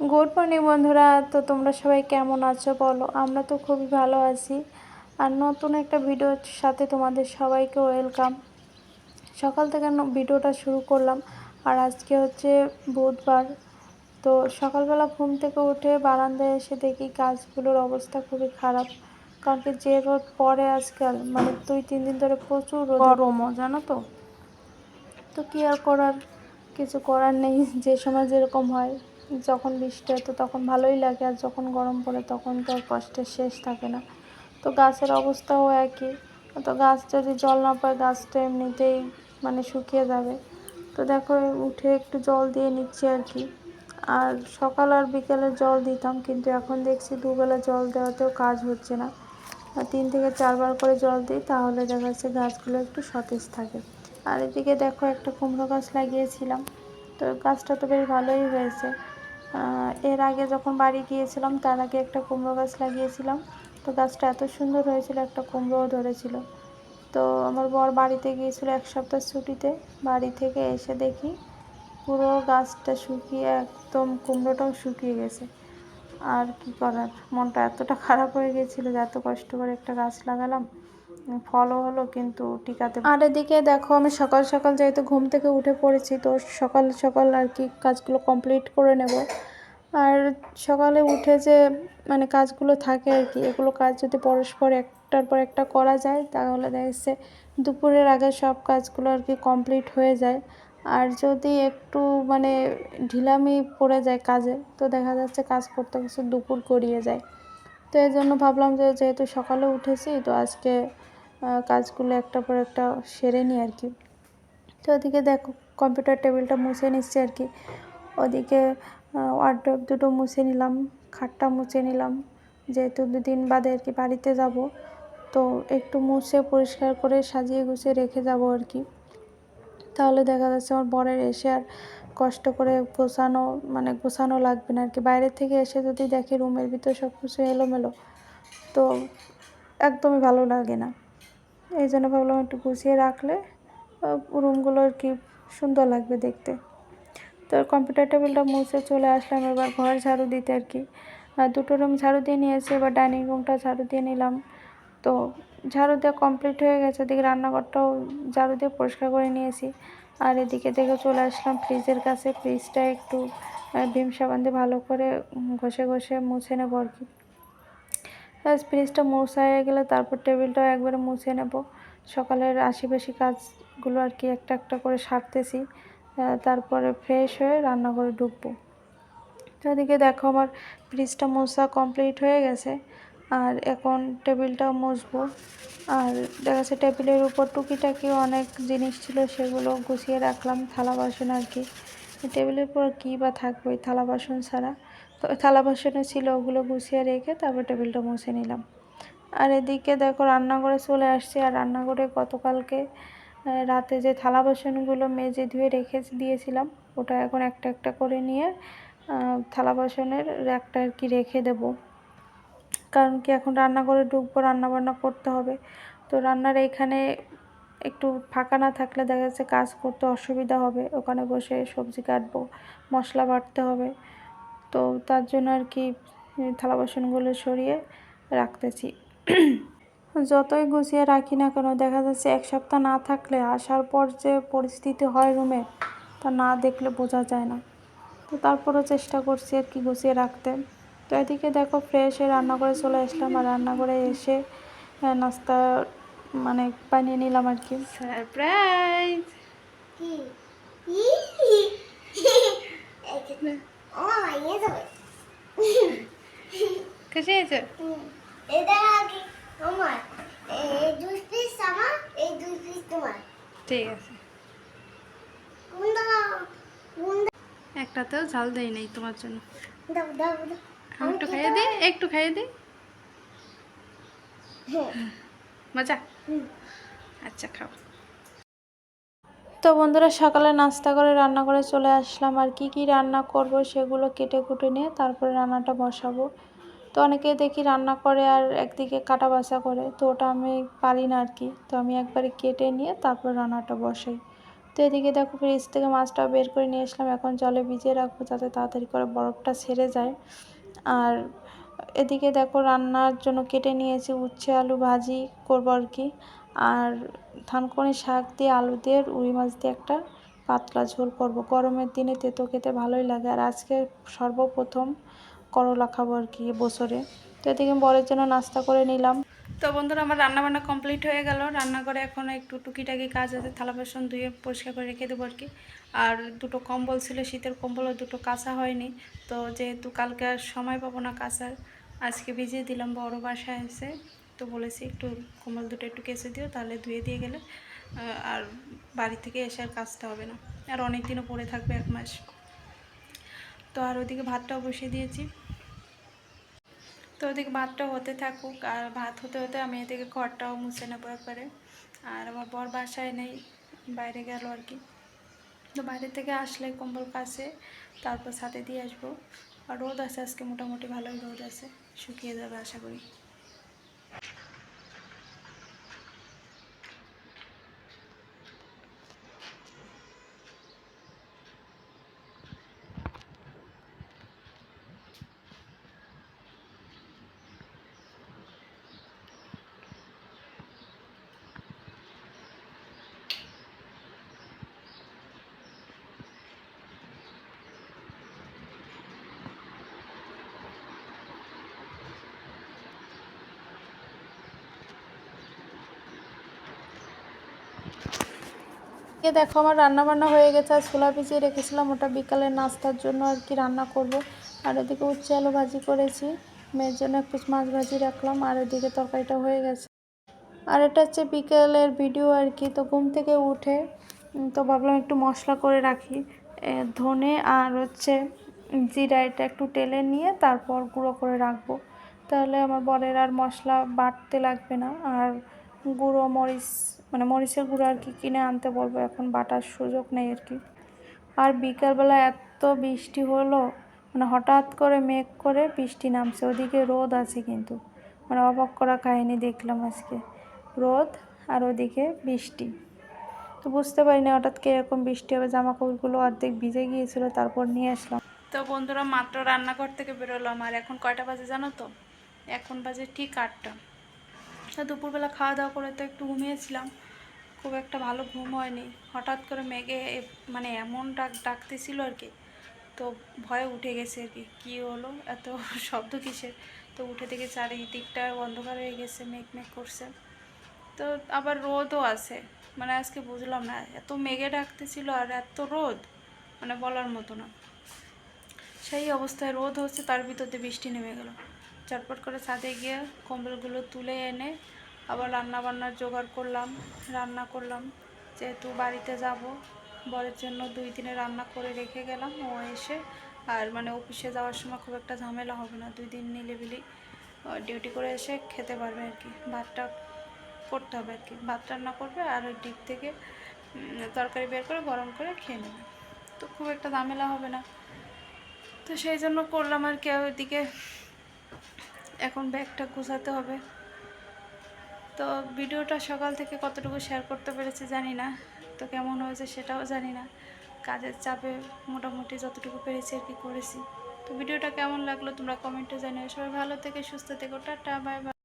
Good morning বন্ধুরা তো তোমরা সবাই কেমন আছো বলো? আমরা তো খুবই ভালো আছি। আর নতুন একটা ভিডিওর সাথে তোমাদের সবাইকে ওয়েলকাম। সকাল থেকে ভিডিওটা শুরু করলাম আর আজকে হচ্ছে বুধবার। তো সকালবেলা ঘুম থেকে উঠে বারান্দায় এসে দেখি গাছগুলোর অবস্থা খুবই খারাপ। কারণ কি যে রোদ পরে আজকাল মানে দুই তিন দিন ধরে প্রচুর গরমও জানো তো? তো কি আর করার? কিছু করার নেই যে সময় যেরকম হয়। যখন বৃষ্টি হয় তো তখন ভালোই লাগে আর যখন গরম পড়ে তখন তো আর কষ্টের শেষ থাকে না। তো গাছের অবস্থাও একই। তো গাছ যদি জল না পায় গাছটা এমনিতেই মানে শুকিয়ে যাবে। তো দেখো, উঠে একটু জল দিয়ে নিচ্ছি আর কি। আর সকাল আর বিকেলে জল দিতাম, কিন্তু এখন দেখছি দুবেলা জল দেওয়াতেও কাজ হচ্ছে না। তিন থেকে চারবার করে জল দিই, তাহলে দেখা যাচ্ছে গাছগুলো একটু সতেজ থাকে। আর এদিকে দেখো একটা কুমড়ো গাছ লাগিয়েছিলাম। তো গাছটা তো বেশ ভালোই হয়েছে। এর আগে যখন বাড়ি গিয়েছিলাম, তার আগে একটা কুমড়ো গাছ লাগিয়েছিলাম। তো গাছটা এত সুন্দর হয়েছিল, একটা কুমড়োও ধরেছিল। তো আমার বর বাড়িতে গিয়েছিল এক সপ্তাহ ছুটিতে। বাড়ি থেকে এসে দেখি পুরো গাছটা শুকিয়ে, একদম কুমড়োটাও শুকিয়ে গেছে। আর কি করার? মনটা এতটা খারাপ হয়ে গেছিল যে এত কষ্ট করে একটা গাছ লাগালাম। ফলও হলো, কিন্তু টিকাতে আর এদিকে দেখো, আমি সকাল সকাল যেহেতু ঘুম থেকে উঠে পড়েছি, তো সকাল সকাল আর কি কাজগুলো কমপ্লিট করে নেব। আর সকালে উঠে যে মানে কাজগুলো থাকে আর কি, এগুলো কাজ যদি পরস্পর একটার পর একটা করা যায়, তাহলে দেখা যাচ্ছে দুপুরের আগে সব কাজগুলো আর কি কমপ্লিট হয়ে যায়। আর যদি একটু মানে ঢিলামি পড়ে যায় কাজে, তো দেখা যাচ্ছে কাজ করতে করতে দুপুর গড়িয়ে যায়। তো এই জন্য ভাবলাম যে, যেহেতু সকালে উঠেছি, তো আজকে কাজগুলো একটা পর একটা সেরে নিই আর কি। তো ওদিকে দেখো কম্পিউটার টেবিলটা মুছে নিচ্ছি আর কি। ওদিকে ওয়ার্ড্রপ দুটো মুছে নিলাম, খাটটা মুছে নিলাম। যেহেতু দুদিন বাদে আর কি বাড়িতে যাব, তো একটু মুছে পরিষ্কার করে সাজিয়ে গুছিয়ে রেখে যাব আর কি। তাহলে দেখা যাচ্ছে আমার বরের এসে আর কষ্ট করে গোছানো মানে গোছানো লাগবে না আর কি। বাইরে থেকে এসে যদি দেখে রুমের ভিতর সব কিছু এলোমেলো, তো একদমই ভালো লাগে না। এই জন্য ভাবলাম একটু গুছিয়ে রাখলে রুমগুলো আর কি সুন্দর লাগবে দেখতে। তো কম্পিউটার টেবিলটা মুছে চলে আসলাম, এবার ঘর ঝাড়ু দিতে আর কি। দুটো রুম ঝাড়ু দিয়ে নিয়েছি, এবার ডাইনিং রুমটা ঝাড়ু দিয়ে নিলাম। তো ঝাড়ু দেওয়া কমপ্লিট হয়ে গেছে, এদিকে রান্নাঘরটাও ঝাড়ু দিয়ে পরিষ্কার করে নিয়েছি। আর এদিকে দেখে চলে আসলাম ফ্রিজের কাছে ফ্রিজটা একটু ভিম সাবান দিয়ে ভালো করে ঘষে ঘষে মুছে নেব আর কি। ব্যাস ফ্রিজটা মোছা হয়ে গেলে তারপর টেবিলটাও একবারে মুছে নেব। সকালের আশিপাশি কাজগুলো আর কি একটা একটা করে সারতেছি। তারপরে ফ্রেশ হয়ে রান্নাঘরে ঢুকবো। তো এদিকে দেখো আমার ফ্রিজটা মোছা কমপ্লিট হয়ে গেছে। আর এখন টেবিলটাও মুছবো। আর দেখা যাচ্ছে টেবিলের উপর টুকিটাকি অনেক জিনিস ছিল, সেগুলো গুছিয়ে রাখলাম থালা বাসন আর কি। টেবিলের উপর কী বা থাকবে থালা বাসন ছাড়া। থালা বাসনে ছিল ওগুলো গুছিয়ে রেখে তারপর টেবিলটা মুছে নিলাম। আর এদিকে দেখো রান্নাঘরে চলে আসছি। আর রান্নাঘরে গতকালকে রাতে যে থালা বাসনগুলো মেজে ধুয়ে রেখে দিয়েছিলাম, ওটা এখন একটা একটা করে নিয়ে থালা বাসনের র্যাকটা আর কি রেখে দেবো। কারণ কি এখন রান্নাঘরে ঢুকবো রান্না বান্না করতে হবে। তো রান্নার এইখানে একটু ফাঁকা না থাকলে দেখা যাচ্ছে কাজ করতে অসুবিধা হবে। ওখানে বসে সবজি কাটবো, মশলা বাটতে হবে। তো তার জন্য আর কি থালা বাসনগুলো সরিয়ে রাখতেছি যতই গুছিয়ে রাখি না কেন দেখা যাচ্ছে এক সপ্তাহ না থাকলে আসার পর যে পরিস্থিতি হয় রুমে তা না দেখলে বোঝা যায় না তো তারপরও চেষ্টা করছি আর কি গুছিয়ে রাখতে তো এদিকে দেখো ফ্রেশ হয়ে রান্নাঘরে চলে আসলাম আর রান্নাঘরে এসে নাস্তা মানে বানিয়ে নিলাম আর কি সারপ্রাইজ খুশি হয়েছে। ঠিক আছে? একটাতেও ঝাল দেই নাই তোমার জন্য একটু খাইয়ে দিই একটু খাইয়ে হ্যাঁ। মজা হুম। আচ্ছা খাও তো বন্ধুরা, সকালে নাস্তা করে রান্না করে চলে আসলাম। আর কি কি রান্না করব সেগুলো কেটে কুটে নিয়ে তারপরে রান্নাটা বসাবো। তো অনেকে দেখি রান্না করে আর একদিকে কাটা বাছা করে, তো ওটা আমি পারি না আর কি। তো আমি একবারে কেটে নিয়ে তারপর রান্নাটা বসাই। তো এদিকে দেখো, ফ্রিজ থেকে মাছটা বের করে নিয়ে আসলাম। এখন জলে ভিজিয়ে রাখব যাতে তাড়াতাড়ি করে বরফটা ছেড়ে যায়। আর এদিকে দেখো, রান্নার জন্য কেটে নিয়েছি উচ্ছে, আলু ভাজি করব আর কি। আর থানকুনি শাক দিয়ে আলু দিয়ে, রুই মাছ দিয়ে একটা পাতলা ঝোল করব। গরমের দিনে তেতো খেতে ভালোই লাগে। আর আজকে সর্বপ্রথম করলা খাব আর কি বছরে। তো এদিকে বরের জন্য নাস্তা করে নিলাম। তো বন্ধুরা, আমার রান্না বান্না কমপ্লিট হয়ে গেল। রান্নাঘরে এখন একটু টুকিটাকি কাজ আছে। থালা বাসন ধুয়ে পরিষ্কার করে রেখে দেবো আর কি। আর দুটো কম্বল ছিল, শীতের কম্বলও দুটো কাঁচা হয়নি। তো যেহেতু কালকে আর সময় পাবো না কাঁচার, আজকে ভিজিয়ে দিলাম। বড় বাসায় এসে তো বলেছি, একটু কম্বল দুটো একটু কেসে দিও, তাহলে ধুয়ে দিয়ে গেলে আর বাড়ি থেকে এসে আর কাজটা হবে না। আর অনেক দিনও পড়ে থাকবে এক মাস। তো আর ওইদিকে ভাতটাও বসিয়ে দিয়েছি। তো ওদিকে ভাতটা হতে থাকুক, আর ভাত হতে হতে আমি এদিকে ঘরটাও মুছে নেব একবারে। আর আমার বর বাসায় নেই, বাইরে গেল আর কি। তো বাইরে থেকে আসলে কম্বল কাছে, তারপর ছাদে দিয়ে আসব। আর রোদ আছে, আজকে মোটামুটি ভালোই রোদ আছে, শুকিয়ে যাবে আশা করি। এ দেখো, আমার রান্না বান্না হয়ে গেছে। আর ছোলা ভিজিয়ে রেখেছিলাম, ওটা বিকালে নাস্তার জন্য আর কি রান্না করব। আর ওদিকে উচ্ছে আলু ভাজি করেছি। মেয়ের জন্য একটু মাছ ভাজি রাখলাম, আর ওদিকে তরকারিটা হয়ে গেছে। আর এটা হচ্ছে বিকেলের ভিডিও আর কি, তো ঘুম থেকে উঠে তো ভাবলাম একটু মশলা করে রাখি। ধনে আর হচ্ছে জিরা, এটা একটু টেলে নিয়ে তারপর গুঁড়ো করে রাখব। তাহলে আমার বরের আর মশলা বাটতে লাগবে না। আর গুঁড়ো, মরিচ মানে মরিচের গুঁড়ো আর কি কিনে আনতে বলব, এখন বাটার সুযোগ নেই আর কি। আর বিকালবেলা এত বৃষ্টি হলো মানে হঠাৎ করে মেঘ করে বৃষ্টি নামছে, ওদিকে রোদ আছে কিন্তু। মানে অবাক করা কাহিনী দেখলাম আজকে, রোদ আর ওদিকে বৃষ্টি। তো বুঝতে পারি না হঠাৎ এরকম বৃষ্টি হবে জামা কাপড়গুলো অর্ধেক ভিজে গিয়েছিল, তারপর নিয়ে আসলাম। তো বন্ধুরা মাত্র রান্নাঘর থেকে বেরোলাম, আর এখন কয়টা বাজে জানো তো? এখন বাজে ঠিক আটটা। দুপুরবেলা খাওয়া দাওয়া করে তো একটু ঘুমিয়েছিলাম। খুব একটা ভালো ঘুম হয়নি। হঠাৎ করে মেঘে মানে এমন ডাক, ডাকতেছিল আর কি, তো ভয়ে উঠে গেছে আর কি। কী হলো? এত শব্দ কিসের? তো উঠে দেখে চারিদিকটা অন্ধকার হয়ে গেছে, মেঘ মেঘ করছে। তো আবার রোদও আছে। মানে আজকে বুঝলাম না, এত মেঘে ডাকতেছিল আর এত রোদ মানে বলার মতো না। সেই অবস্থায় রোদ হচ্ছে, তার ভিতর দিয়ে বৃষ্টি নেমে গেল। চটপট করে ছাদে গিয়ে কম্বলগুলো তুলে এনে আবার রান্না বান্নার জোগাড় করলাম, রান্না করলাম। যেহেতু বাড়িতে যাব, বরের জন্য দুই দিনে রান্না করে রেখে গেলাম ও এসে। আর মানে অফিসে যাওয়ার সময় খুব একটা ঝামেলা হবে না, দুই দিন নিলেবিলি ডিউটি করে এসে খেতে পারবে আর কি। ভাতটা করতে হবে আর কি। ভাত রান্না করবে আর ওই ডিপ থেকে তরকারি বের করে গরম করে খেয়ে নেবে। তো খুব একটা ঝামেলা হবে না। তো সেই জন্য করলাম আর কি ওইদিকে এখন ব্যাগটা গুছাতে হবে। তো ভিডিওটা সকাল থেকে কতটুকু শেয়ার করতে পেরেছি জানি না। তো কেমন হয়েছে সেটাও জানি না। কাজের চাপে মোটামুটি যতটুকু পেরেছি আর কি করেছি। তো ভিডিওটা কেমন লাগল তোমরা কমেন্টে জানিও। সবাই ভালো থেকে সুস্থ থেকো। Tata bye bye